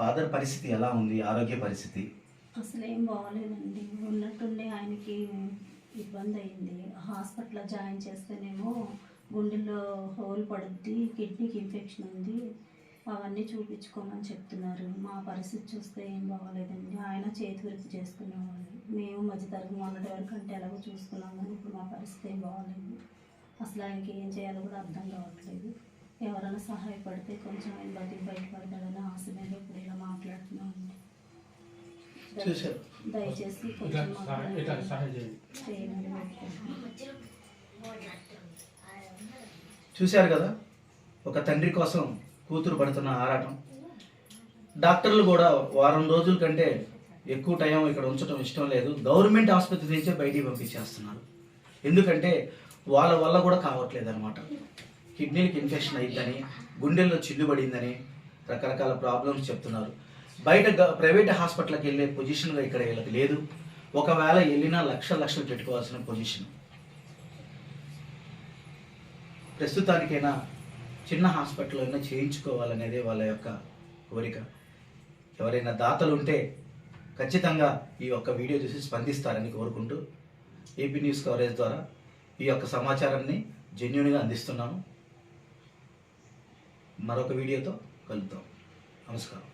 Father పరిస్థితి ఎలా ఉంది? ఆరోగ్య పరిస్థితి? అసలు ఏం బాగోలేదండి ఉన్నట్టుండి ఆయనకి ఇబ్బంది అయింది హాస్పిటల్లో జాయిన్ చేస్తేనేమో గుండెల్లో హోల్ పడుద్ది కిడ్నీకి ఇన్ఫెక్షన్ ఉంది. అవన్నీ చూపించుకోమని చెప్తున్నారు. మా పరిస్థితి చూస్తే ఏం బాగాలేదండి ఆయన చేతి వృత్తి చేసుకునేవాళ్ళు. మేము మధ్యతరగతి మొన్నటి వరకు అంటే ఎలాగో చూసుకున్నాం కానీ ఇప్పుడు మా పరిస్థితి ఏం బాగాలేదు అసలు ఆయనకి ఏం చేయాలో కూడా అర్థం కావట్లేదు. ఎవరైనా సహాయపడితే కొంచెం ఆయన బతికి బయటపడతాడని ఆశ మీద ఇప్పుడు ఇలా మాట్లాడుతున్నామండి చూశారు. దయచేసి కొంచెం. చూశారు కదా ఒక తండ్రి కోసం కూతురు పడుతున్న ఆరాటం. డాక్టర్లు కూడా వారం రోజుల కంటే ఎక్కువ టైం ఇక్కడ ఉంచడం ఇష్టం లేదు. గవర్నమెంట్ ఆసుపత్రి నుంచే బయటికి పంపించేస్తున్నారు. ఎందుకంటే వాళ్ళ వల్ల కూడా కావట్లేదు అనమాట కిడ్నీకి ఇన్ఫెక్షన్ అయిందని గుండెల్లో చిల్లు పడిందని రకరకాల ప్రాబ్లమ్స్ చెప్తున్నారు. బయట గ- ప్రైవేట్ హాస్పిటల్కి వెళ్ళే పొజిషన్గా ఇక్కడ వీళ్ళకి లేదు. ఒకవేళ వెళ్ళినా లక్ష లక్షలు పెట్టుకోవాల్సిన పొజిషన్. ప్రస్తుతానికైనా చిన్న హాస్పిటల్ అయినా చేయించుకోవాలనేదే వాళ్ళ యొక్క కోరిక. ఎవరైనా దాతలు ఉంటే ఖచ్చితంగా ఈ యొక్క వీడియో చూసి స్పందిస్తారని కోరుకుంటూ ఏపీ న్యూస్ కవరేజ్ ద్వారా ఈ యొక్క సమాచారాన్ని జెన్యున్గా అందిస్తున్నాను. మరొక వీడియోతో కలుద్దాం. నమస్కారం.